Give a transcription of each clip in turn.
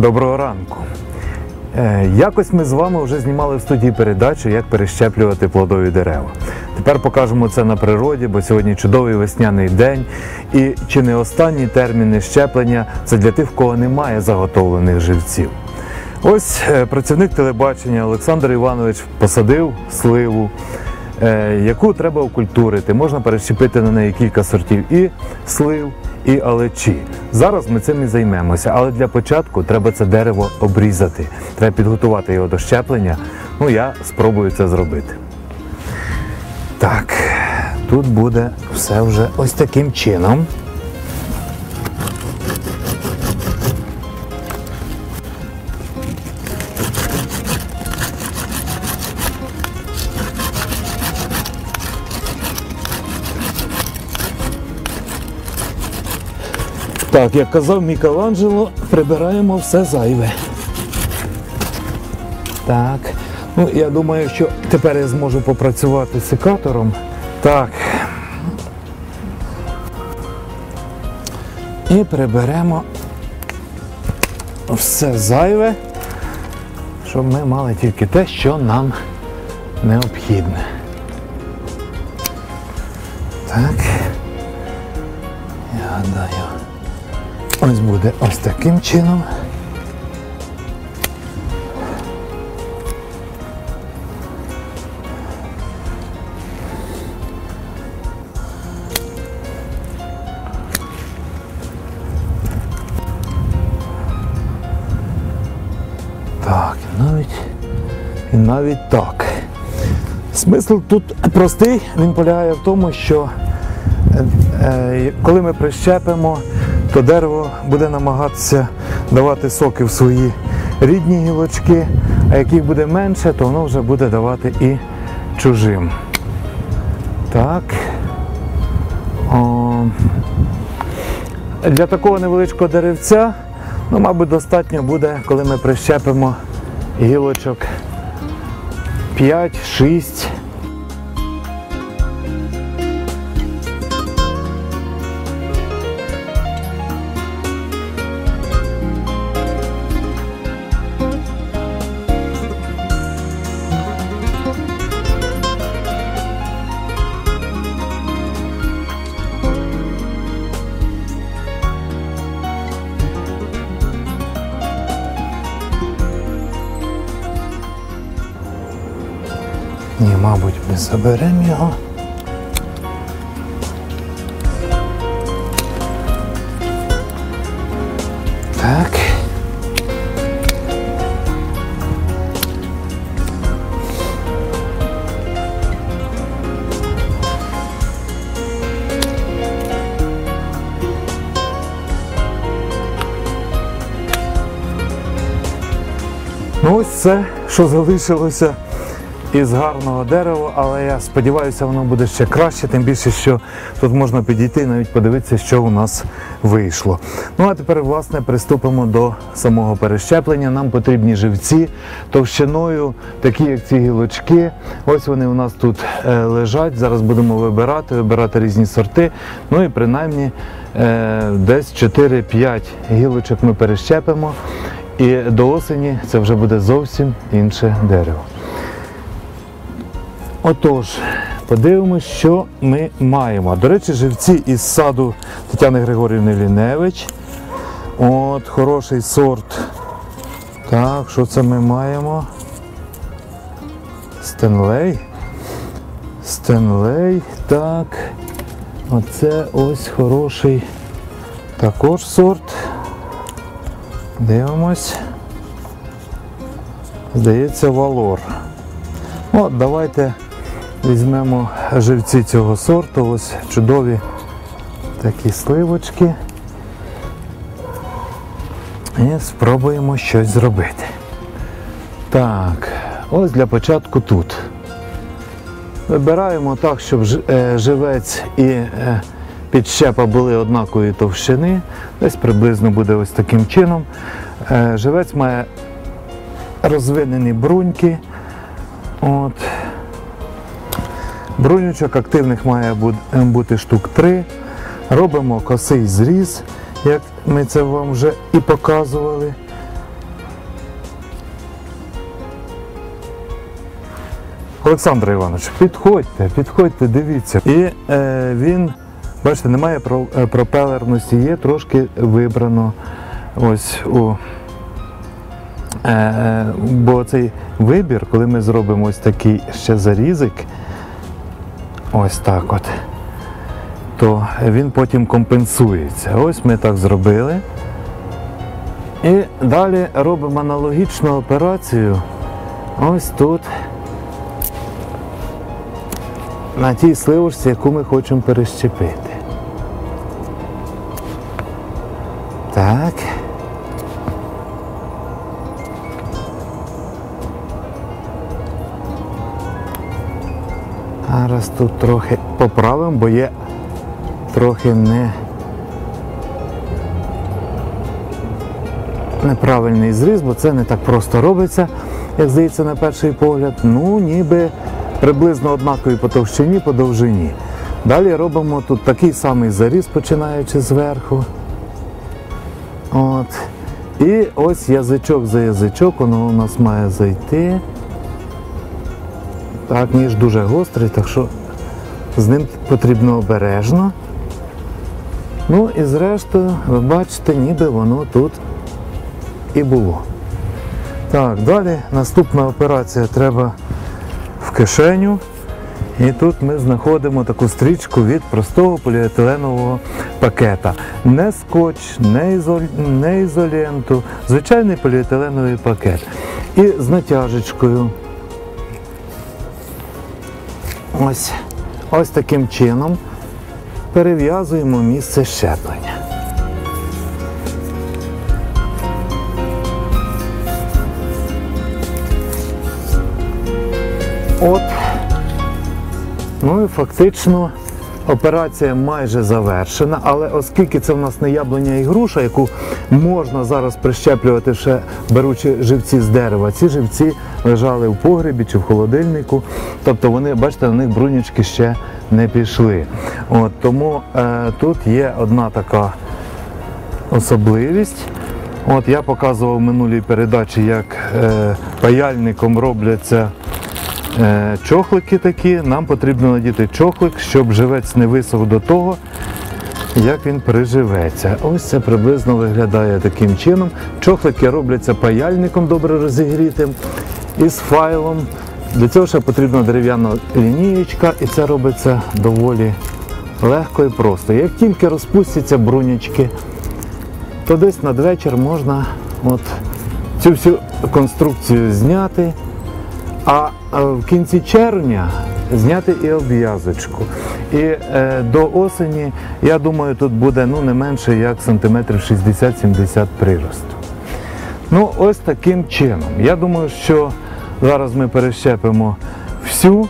Доброго ранку. Е, Якось ми з вами вже знімали в студії передачу, як перещеплювати плодові дерева. Тепер покажемо це на природі, бо сьогодні чудовий весняний день. І чи не останні терміни щеплення це для тих, в кого немає заготовлених живців. Ось е, працівник телебачення Олександр Іванович посадив сливу, е, яку треба окультурити. Можна перещепити на неї кілька сортів і слив, і алечі. Зараз ми цим і займемося, але для початку треба це дерево обрізати. Треба підготувати його до щеплення. Ну, я спробую це зробити. Так, тут буде все вже ось таким чином. Так, як казав Мікеланджело, прибираємо все зайве. Так. Ну, я думаю, що тепер я зможу попрацювати секатором. Так. І приберемо все зайве, щоб ми мали тільки те, що нам необхідне. Так. Я гадаю. Ось буде ось таким чином. Так, навіть, і навіть так. Смисл тут простий, він полягає в тому, що е, е, коли ми прищепимо, то дерево буде намагатися давати соки в свої рідні гілочки, а яких буде менше, то воно вже буде давати і чужим. Так. О. Для такого невеличкого деревця, ну, мабуть, достатньо буде, коли ми прищепимо гілочок 5-6. Ні, мабуть, ми заберемо його. Так. Ну ось це, що залишилося із гарного дерева, але я сподіваюся, воно буде ще краще, тим більше, що тут можна підійти і навіть подивитися, що у нас вийшло. Ну а тепер, власне, приступимо до самого перещеплення. Нам потрібні живці товщиною, такі як ці гілочки. Ось вони у нас тут е, лежать. Зараз будемо вибирати, вибирати різні сорти. Ну і принаймні е, десь 4-5 гілочок ми перещепимо. І до осені це вже буде зовсім інше дерево. Отож, подивимось, що ми маємо. До речі, живці із саду Тетяни Григорівни Ліневич. От, хороший сорт. Так, що це ми маємо? Стенлей. Стенлей, так. Оце ось хороший також сорт. Дивимось. Здається, валор. От, давайте візьмемо живці цього сорту. Ось чудові такі сливочки. І спробуємо щось зробити. Так, ось для початку тут. Вибираємо так, щоб е, живець і е, підщепа були однакової товщини. Десь приблизно буде ось таким чином. Е, Живець має розвинені бруньки. От. Брунючок активних має ем, бути штук 3. Робимо косий зріз, як ми це вам вже і показували. Олександр Іванович, підходьте, підходьте, дивіться. І е, він, бачите, немає е, пропелерності, є трошки вибрано ось у. Е, е, Бо цей вибір, коли ми зробимо ось такий ще зарізик ось так от, то він потім компенсується. Ось ми так зробили. І далі робимо аналогічну операцію ось тут, на тій сливочці, яку ми хочемо перещепити. Так. Зараз тут трохи поправимо, бо є трохи не неправильний зріз, бо це не так просто робиться, як здається на перший погляд. Ну, ніби приблизно однакові по товщині, по довжині. Далі робимо тут такий самий заріз, починаючи зверху. От. І ось язичок за язичок, воно у нас має зайти. Так, ніж дуже гострий, так що з ним потрібно обережно. Ну і зрештою, ви бачите, ніби воно тут і було. Так, далі наступна операція треба в кишеню. І тут ми знаходимо таку стрічку від простого поліетиленового пакета. Не скотч, не, ізоль... не ізоленту, звичайний поліетиленовий пакет. І з натяжечкою. Ось, ось таким чином перев'язуємо місце щеплення. От. Ну і фактично операція майже завершена, але оскільки це в нас не яблуня і груша, яку можна зараз прищеплювати ще беручи живці з дерева, ці живці лежали в погребі чи в холодильнику. Тобто вони, бачите, на них брунічки ще не пішли. От, тому е, тут є одна така особливість. От я показував в минулій передачі, як е, паяльником робляться чохлики такі. Нам потрібно надіти чохлик, щоб живець не висох до того, як він приживеться. Ось це приблизно виглядає таким чином. Чохлики робляться паяльником добре розігрітим із файлом. Для цього ще потрібна дерев'яна лінієчка, і це робиться доволі легко і просто. Як тільки розпустяться брунячки, то десь надвечір можна от цю всю конструкцію зняти, а в кінці червня зняти і обв'язочку. І е, до осені, я думаю, тут буде ну, не менше як сантиметрів 60-70 приросту. Ну, ось таким чином. Я думаю, що зараз ми перещепимо всю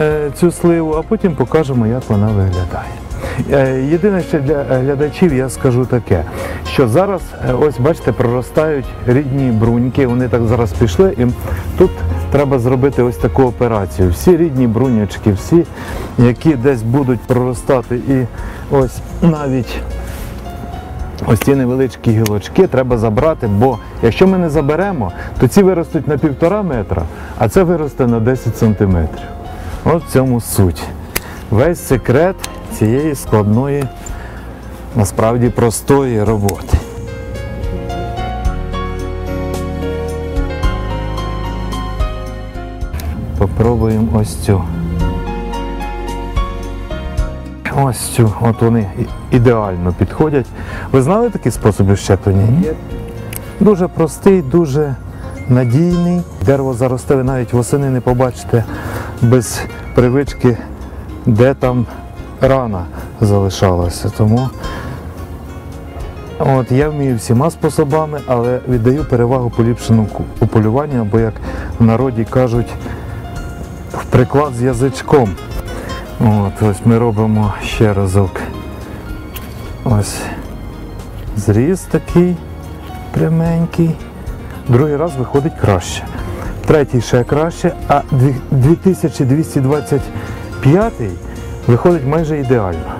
е, цю сливу, а потім покажемо, як вона виглядає. Е, Єдине, що для глядачів я скажу таке, що зараз, е, ось бачите, проростають рідні бруньки, вони так зараз пішли, і тут треба зробити ось таку операцію. Всі рідні брунячки, всі, які десь будуть проростати, і ось навіть Ось ці невеличкі гілочки треба забрати, бо якщо ми не заберемо, то ці виростуть на півтора метра, а це виросте на 10 сантиметрів. От в цьому суть. Весь секрет цієї складної, насправді простої роботи. Попробуємо ось цю. Ось цю, от вони ідеально підходять. Ви знали такі способи щеплення? Ні. Дуже простий, дуже надійний. Дерево заросте, ви навіть восени не побачите без привички, де там рана залишалася. Тому от я вмію всіма способами, але віддаю перевагу поліпшеному полюванню, або, як в народі кажуть, приклад з язичком. От, Ось ми робимо ще разок. Ось зріз такий пряменький. Другий раз виходить краще. Третій ще краще, а 2220 п'ятий виходить майже ідеально.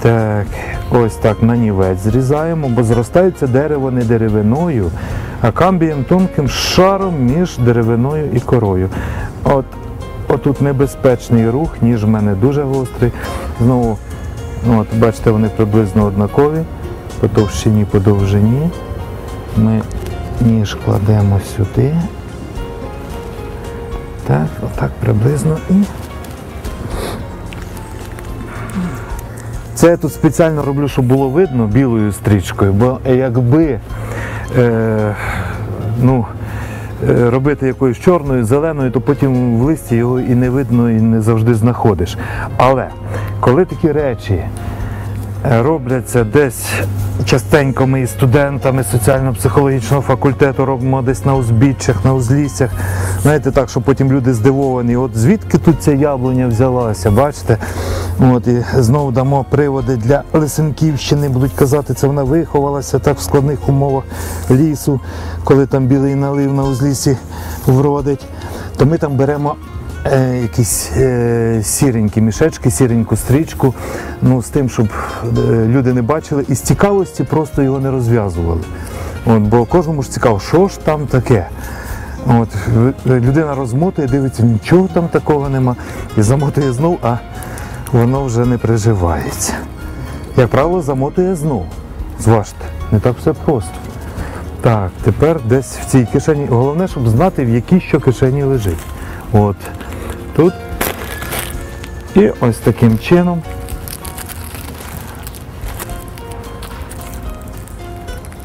Так, ось так нанівець зрізаємо, бо зростається дерево не деревиною, а камбієм тонким шаром між деревиною і корою. От Отут небезпечний рух, ніж в мене дуже гострий. Знову, ну, от, бачите, вони приблизно однакові. По товщині, по довжині. Ми ніж кладемо сюди. Так, отак приблизно і. Це я тут спеціально роблю, щоб було видно білою стрічкою, бо якби е, ну, е, робити якоюсь чорною, зеленою, то потім в листі його і не видно, і не завжди знаходиш. Але коли такі речі робляться десь частенько ми із студентами соціально-психологічного факультету робимо десь на узбіччях, на узліссях. Знаєте, так, що потім люди здивовані, от звідки тут ця яблуня взялася, бачите? От, і знову дамо приводи для Лисенківщини, будуть казати, це вона виховалася так в складних умовах лісу, коли там білий налив на узлісі вродить. То ми там беремо е, якісь е, сіренькі мішечки, сіреньку стрічку, ну, з тим, щоб е, люди не бачили, і з цікавості просто його не розв'язували. От, бо кожному ж цікаво, що ж там таке. От, людина розмотує, дивиться, нічого там такого нема, і замотує знов, а воно вже не приживається. Як правило, замотує знов. Зважте, не так все просто. Так, тепер десь в цій кишені. Головне, щоб знати, в якій що кишені лежить. От тут. І ось таким чином.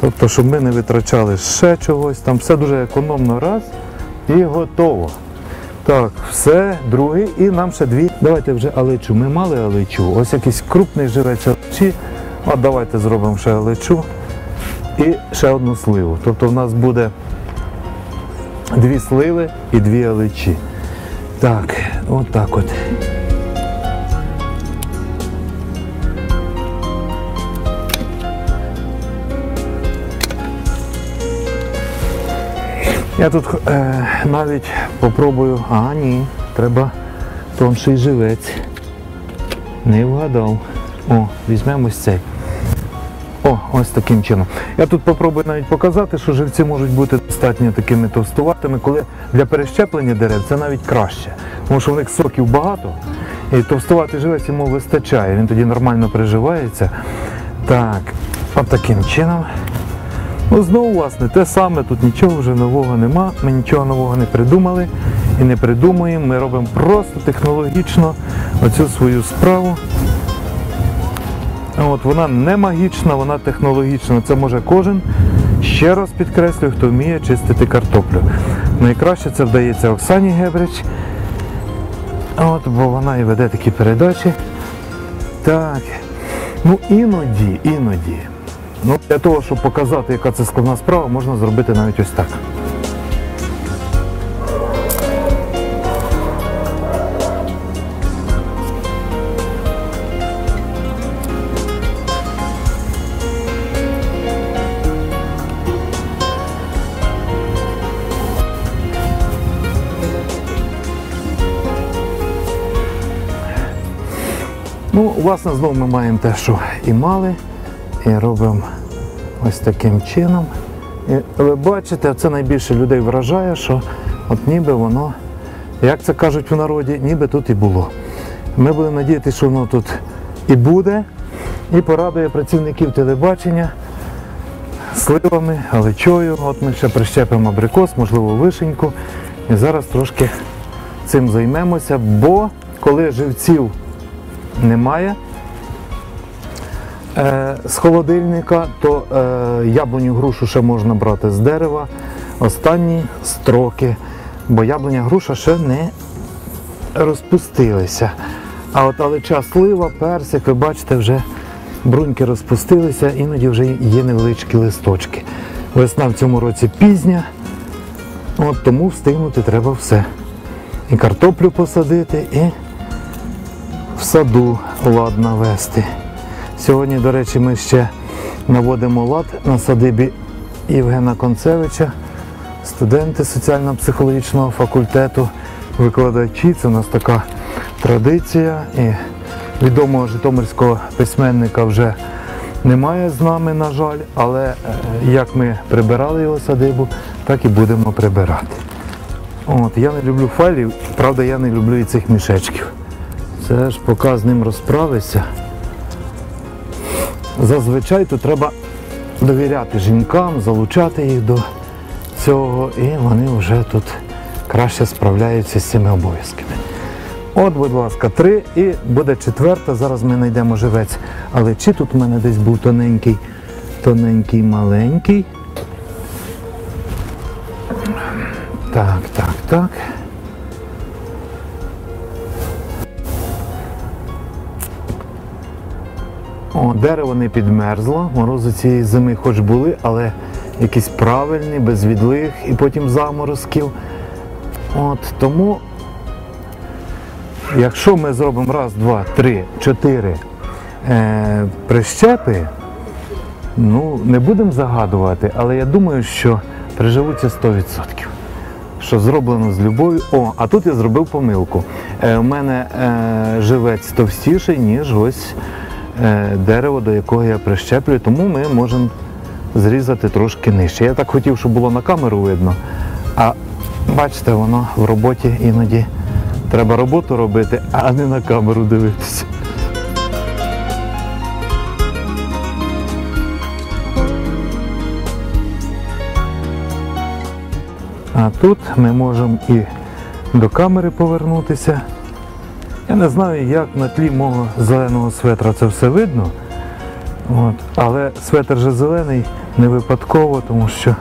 Тобто, щоб ми не витрачали ще чогось, там все дуже економно раз і готово. Так, все, другий, і нам ще дві. Давайте вже алечу. Ми мали алечу. Ось якийсь крупний живець алечі. От давайте зробимо ще алечу і ще одну сливу. Тобто в нас буде дві сливи і дві алечі. Так, от так от. Я тут е, навіть попробую. А, ні, треба тонший живець. Не вгадав. О, візьмемо ось цей. О, ось таким чином. Я тут попробую навіть показати, що живці можуть бути достатньо такими товстуватими, коли для перещеплення дерев це навіть краще. Тому що в них соків багато, і товстуватий живець йому вистачає, він тоді нормально приживається. Так, от таким чином. Ну, знову, власне, те саме, тут нічого вже нового нема, ми нічого нового не придумали і не придумуємо. Ми робимо просто технологічно оцю свою справу. От, вона не магічна, вона технологічна. Це може кожен. Ще раз підкреслюю, хто вміє чистити картоплю. Найкраще це вдається Оксані Гебрич. От, бо вона і веде такі передачі. Так. Ну іноді, іноді. Ну, для того, щоб показати, яка це складна справа, можна зробити навіть ось так. Власне, знову ми маємо те, що і мали, і робимо ось таким чином. І ви бачите, це найбільше людей вражає, що от ніби воно, як це кажуть в народі, ніби тут і було. Ми будемо надіятися, що воно тут і буде, і порадує працівників телебачення сливами, галичою. От ми ще прищепимо абрикос, можливо, вишеньку. І зараз трошки цим займемося, бо коли живців немає е, з холодильника, то е, яблуню грушу ще можна брати з дерева. Останні строки, бо яблуня груша ще не розпустилися. А от алеча слива, персик, ви бачите, вже бруньки розпустилися, іноді вже є невеличкі листочки. Весна в цьому році пізня, от тому встигнути треба все. І картоплю посадити, і в саду лад навести. Сьогодні, до речі, ми ще наводимо лад на садибі Євгена Концевича, студенти соціально-психологічного факультету, викладачі. Це у нас така традиція. І відомого житомирського письменника вже немає з нами, на жаль, але е, як ми прибирали його садибу, так і будемо прибирати. От, я не люблю файлів, правда, я не люблю і цих мішечків. Це ж поки з ним розправишся. Зазвичай то треба довіряти жінкам, залучати їх до цього, і вони вже тут краще справляються з цими обов'язками. От, будь ласка, три і буде четверта. Зараз ми знайдемо живець. Але чи тут в мене десь був тоненький, тоненький, маленький. Так, так, так. О, дерево не підмерзло, морози цієї зими хоч були, але якісь правильні, без відлиг і потім заморозків. От, тому, якщо ми зробимо раз, два, три, чотири е, прищепи, ну, не будемо загадувати, але я думаю, що приживуться 100%. Що зроблено з любов'ю. О, а тут я зробив помилку. Е, у мене е, живець товстіший, ніж ось дерево, до якого я прищеплюю, тому ми можемо зрізати трошки нижче. Я так хотів, щоб було на камеру видно. А бачите, воно в роботі іноді треба роботу робити, а не на камеру дивитися. А тут ми можемо і до камери повернутися. Я не знаю, як на тлі мого зеленого светра це все видно. От. Але светр же зелений не випадково, тому що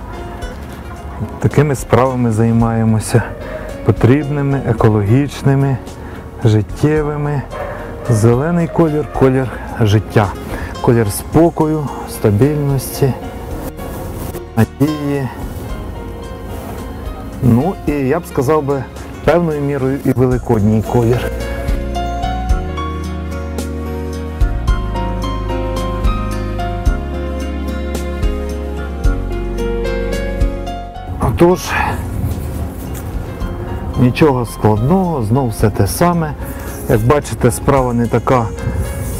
такими справами займаємося потрібними, екологічними, життєвими. Зелений колір колір життя, колір спокою, стабільності, надії. Ну і я б сказав би певною мірою і великодній колір. Отож, нічого складного, знов все те саме. Як бачите, справа не така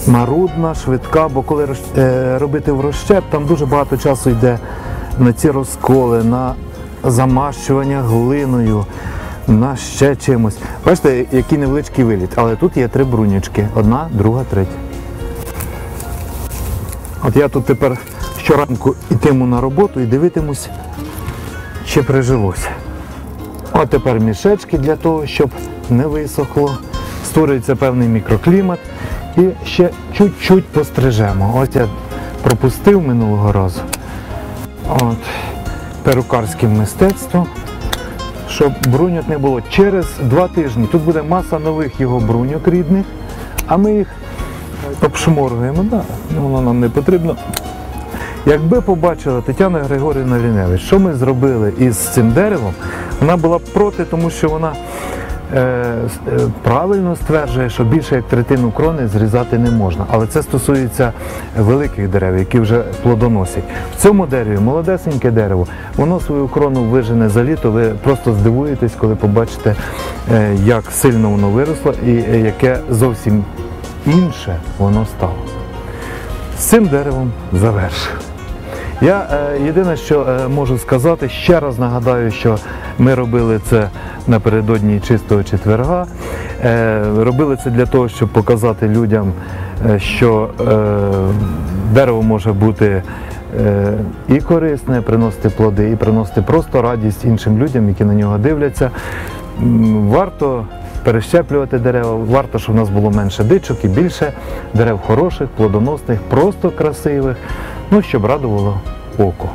марудна, швидка, бо коли е, робити в розщеп, там дуже багато часу йде на ці розколи, на замащування глиною, на ще чимось. Бачите, який невеличкий виліт, але тут є три брунючки. Одна, друга, третя. От я тут тепер щоранку йтиму на роботу і дивитимусь, чи прижилося. От тепер мішечки для того, щоб не висохло. Створюється певний мікроклімат. І ще чуть-чуть пострижемо. Ось я пропустив минулого разу. От, перукарським мистецтвом, щоб бруньок не було. Через два тижні тут буде маса нових його бруньок рідних, а ми їх обшморгуємо. Да, воно нам не потрібно. Якби побачила Тетяна Григорівна Ліневич, що ми зробили із цим деревом, вона була проти, тому що вона е, е, правильно стверджує, що більше як третину крони зрізати не можна. Але це стосується великих дерев, які вже плодоносять. В цьому дереві молодесеньке дерево, воно свою крону вижене за літо. Ви просто здивуєтесь, коли побачите, е, як сильно воно виросло і е, яке зовсім інше воно стало. З цим деревом завершив. Я е, єдине, що е, можу сказати, ще раз нагадаю, що ми робили це напередодні чистого четверга. Е, робили це для того, щоб показати людям, що дерево може бути і корисне, приносити плоди, і приносити просто радість іншим людям, які на нього дивляться. Варто перещеплювати дерева, варто, щоб у нас було менше дичок і більше дерев хороших, плодоносних, просто красивих, ну щоб радувало око.